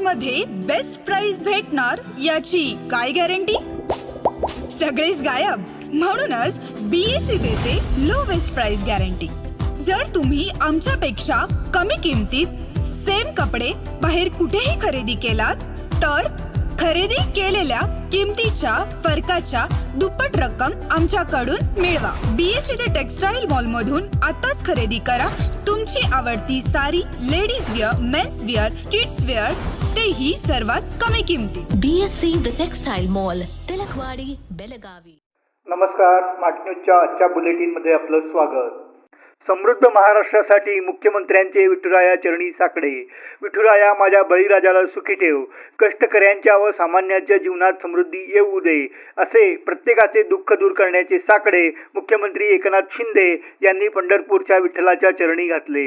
मध्ये best price भेटणार याची काय गॅरंटी सगळेच गायब. म्हणूनच बीएससी देते लो बेस्ट प्राइस गॅरंटी जर तुम्ही आमच्यापेक्षा कमी किमतीत सेम कपडे बाहेर कुठेही खरेदी केलात तर खरेदी केलेल्या किमतीच्या फरकाच्या दुप्पट रक्कम आमच्याकडून मिळवा. बीएससी ते टेक्सटाईल मॉल मधून आताच खरेदी करा. तुमची आवडती sari ladies wear men's wear kids wear तेही सर्वात कमी किमतीत BSC the textile mall Tilakwadi Belagavi. नमस्कार स्मार्ट न्यूजच्या आजच्या बुलेटिनमध्ये आपलं स्वागत. समृद्ध महाराष्ट्रासाठी मुख्यमंत्र्यांचे विठुराया चरणी साकडे. विठुराया माझ्या बळीराजाला सुखी ठेव. कष्टकऱ्यांच्या व सामान्यांच्या जीवनात समृद्धी येऊ दे. असे प्रत्येकाचे दुःख दूर करण्याचे साकडे मुख्यमंत्री एकनाथ शिंदे यांनी पंढरपूरच्या विठ्ठलाच्या चरणी घातले.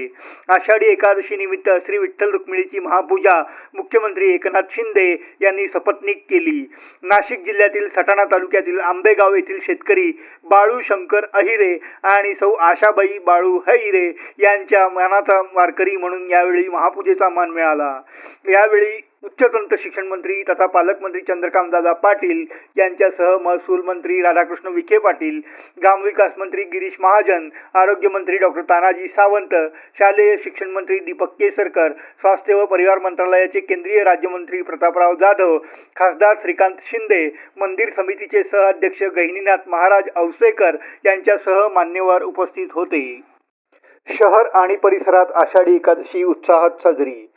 आषाढी एकादशी निमित्त श्री विठ्ठल रुक्मिणीची महापूजा मुख्यमंत्री एकनाथ शिंदे यांनी सपत्नीक केली. नाशिक जिल्ह्यातील सटाणा तालुक्यातील आंबेगाव येथील शेतकरी बाळू शंकर अहिरे आणि सौ आशाबाई बाळू हैरे यांच्या मानाचा वारकरी म्हणून यावेळी महापूजेचा मान मिळाला. यावेळी उच्चतंत्र शिक्षण मंत्री तथा पालकमंत्री चंद्रकांतदादा पाटील यांच्यासह महसूल मंत्री राधाकृष्ण विखे पाटील ग्रामविकास मंत्री गिरीश महाजन आरोग्यमंत्री डॉक्टर तानाजी सावंत शालेय शिक्षण मंत्री दीपक केसरकर स्वास्थ्य व परिवार मंत्रालयाचे केंद्रीय राज्यमंत्री प्रतापराव जाधव खासदार श्रीकांत शिंदे मंदिर समितीचे सहअध्यक्ष गहिनीनाथ महाराज औसेकर यांच्यासह मान्यवर उपस्थित होते. शहर आणि परिसरात आषाढी एकादशी उत्साहात साजरी.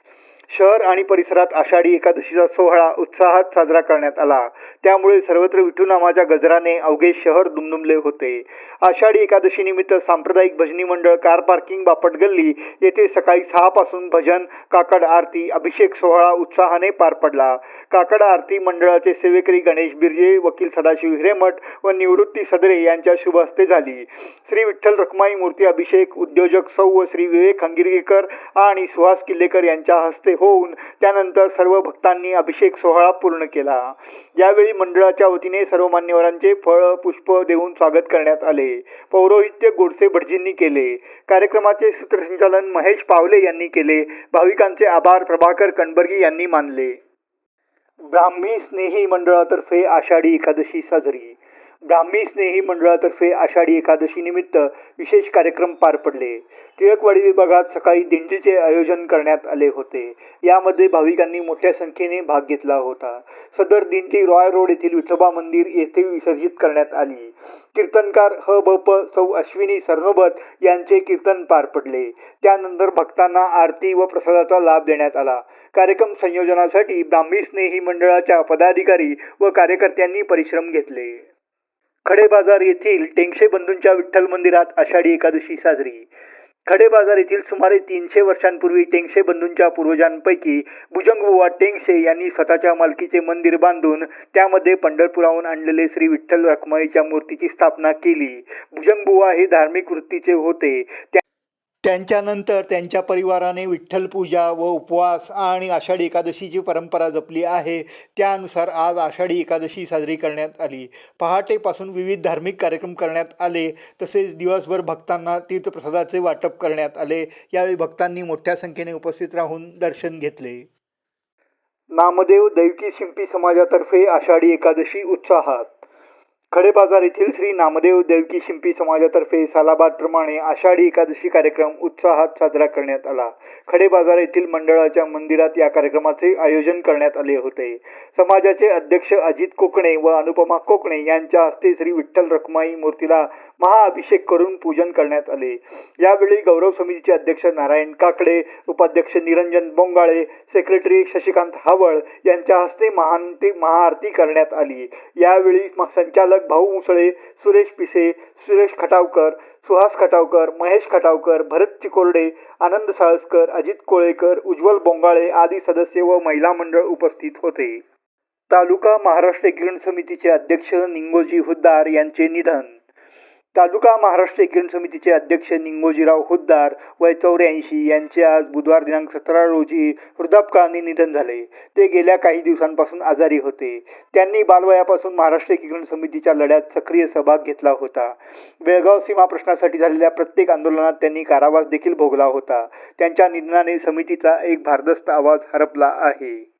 शहर आणि परिसरात आषाढी एकादशीचा सोहळा उत्साहात साजरा करण्यात आला. त्यामुळे सर्वत्र विठूनामाच्या गजराने अवघे शहर दुमदुमले होते. आषाढी एकादशी निमित्त सांप्रदायिक भजनी मंडळ कार पार्किंग बापट गल्ली येथे सकाळी सहापासून भजन काकड आरती अभिषेक सोहळा उत्साहाने पार पडला. काकड आरती मंडळाचे सेवेकरी गणेश बिर्जे वकील सदाशिव हिरेमठ व निवृत्ती सदरे यांच्या शुभ हस्ते झाली. श्री विठ्ठल रखमाई मूर्ती अभिषेक उद्योजक सौ व श्री विवेक हंगिरगेकर आणि सुहास किल्लेकर यांच्या हस्ते होऊन त्यानंतर सर्व भक्तांनी अभिषेक सोहळा पूर्ण केला. यावेळी मंडळाच्या वतीने सर्व मान्यवरांचे फळ पुष्प देऊन स्वागत करण्यात आले. पौरोहित्य गोडसे भटजींनी केले. कार्यक्रमाचे सूत्रसंचालन महेश पावले यांनी केले. भाविकांचे आभार प्रभाकर कणबर्गी यांनी मानले. ब्राह्मी स्नेही मंडळातर्फे आषाढी एकादशी साजरी. ब्राह्मी स्नेही मंडळातर्फे आषाढी एकादशी निमित्त विशेष कार्यक्रम पार पडले. टिळकवाडी विभागात सकाळी दिंडीचे आयोजन करण्यात आले होते. यामध्ये भाविकांनी मोठ्या संख्येने भाग घेतला होता. सदर दिंडी रॉय रोड येथील विठोबा मंदिर येथे विसर्जित करण्यात आली. कीर्तनकार ह ब प सौ अश्विनी सरनोबत यांचे कीर्तन पार पडले. त्यानंतर भक्तांना आरती व प्रसादाचा लाभ देण्यात आला. कार्यक्रम संयोजनासाठी ब्राह्मी स्नेही मंडळाच्या पदाधिकारी व कार्यकर्त्यांनी परिश्रम घेतले. खडे बाजार येथील टेंगशे बंधूंच्या विठ्ठल मंदिरात आषाढी एकादशी साजरी. खडे बाजार येथील सुमारे तीनशे वर्षांपूर्वी टेंगशे बंधूंच्या पूर्वजांपैकी भुजंगबुवा टेंगशे यांनी स्वतःच्या मालकीचे मंदिर बांधून त्यामध्ये पंढरपुराहून आणलेले श्री विठ्ठल रखमाईच्या मूर्तीची स्थापना केली. भुजंगबुवा हे धार्मिक वृत्तीचे होते. त्या त्यांच्यानंतर त्यांच्या परिवाराने विठ्ठल पूजा व उपवास आणि आषाढी एकादशीची परंपरा जपली आहे त्यानुसार आज आषाढी एकादशी साजरी करण्यात आली. पहाटेपासून विविध धार्मिक कार्यक्रम करण्यात आले तसेच दिवसभर भक्तांना तीर्थप्रसादाचे वाटप करण्यात आले. यावेळी भक्तांनी मोठ्या संख्येने उपस्थित राहून दर्शन घेतले. नामदेव दैवकी शिंपी समाजातर्फे आषाढी एकादशी उत्साहात खडेबाजार येथील श्री नामदेव देवकी शिंपी समाजातर्फे सालाबादप्रमाणे आषाढी एकादशी कार्यक्रम उत्साहात साजरा करण्यात आला. खडेबाजार येथील मंडळाच्या मंदिरात या कार्यक्रमाचे आयोजन करण्यात आले होते. समाजाचे अध्यक्ष अजित कोकणे व अनुपमा कोकणे यांच्या हस्ते श्री विठ्ठल रखमाई मूर्तीला महाअभिषेक करून पूजन करण्यात आले. यावेळी गौरव समितीचे अध्यक्ष नारायण काकडे उपाध्यक्ष निरंजन बोंगाळे सेक्रेटरी शशिकांत हावळ यांच्या हस्ते महांती महाआरती करण्यात आली. यावेळी संचालक भाऊ मुसळे सुरेश पिसे सुरेश खटावकर सुहास खटावकर महेश खटावकर भरत चिकोरडे आनंद साळसकर अजित कोळेकर उज्ज्वल बोंगाळे आदी सदस्य व महिला मंडळ उपस्थित होते. तालुका महाराष्ट्र किरण समितीचे अध्यक्ष निंगोजी हुद्दार यांचे निधन तालुका महाराष्ट्र एकीकरण समितीचे अध्यक्ष निंगोजीराव हुद्दार वय चौऱ्याऐंशी यांचे आज बुधवार दिनांक सतरा रोजी वृद्धापकाळाने निधन झाले. ते गेल्या काही दिवसांपासून आजारी होते. त्यांनी बालवयापासून महाराष्ट्र एकीकरण समितीच्या लढ्यात सक्रिय सहभाग घेतला होता. बेळगाव सीमा प्रश्नासाठी झालेल्या प्रत्येक आंदोलनात त्यांनी कारावास देखील भोगला होता. त्यांच्या निधनाने समितीचा एक भारदस्त आवाज हरपला आहे.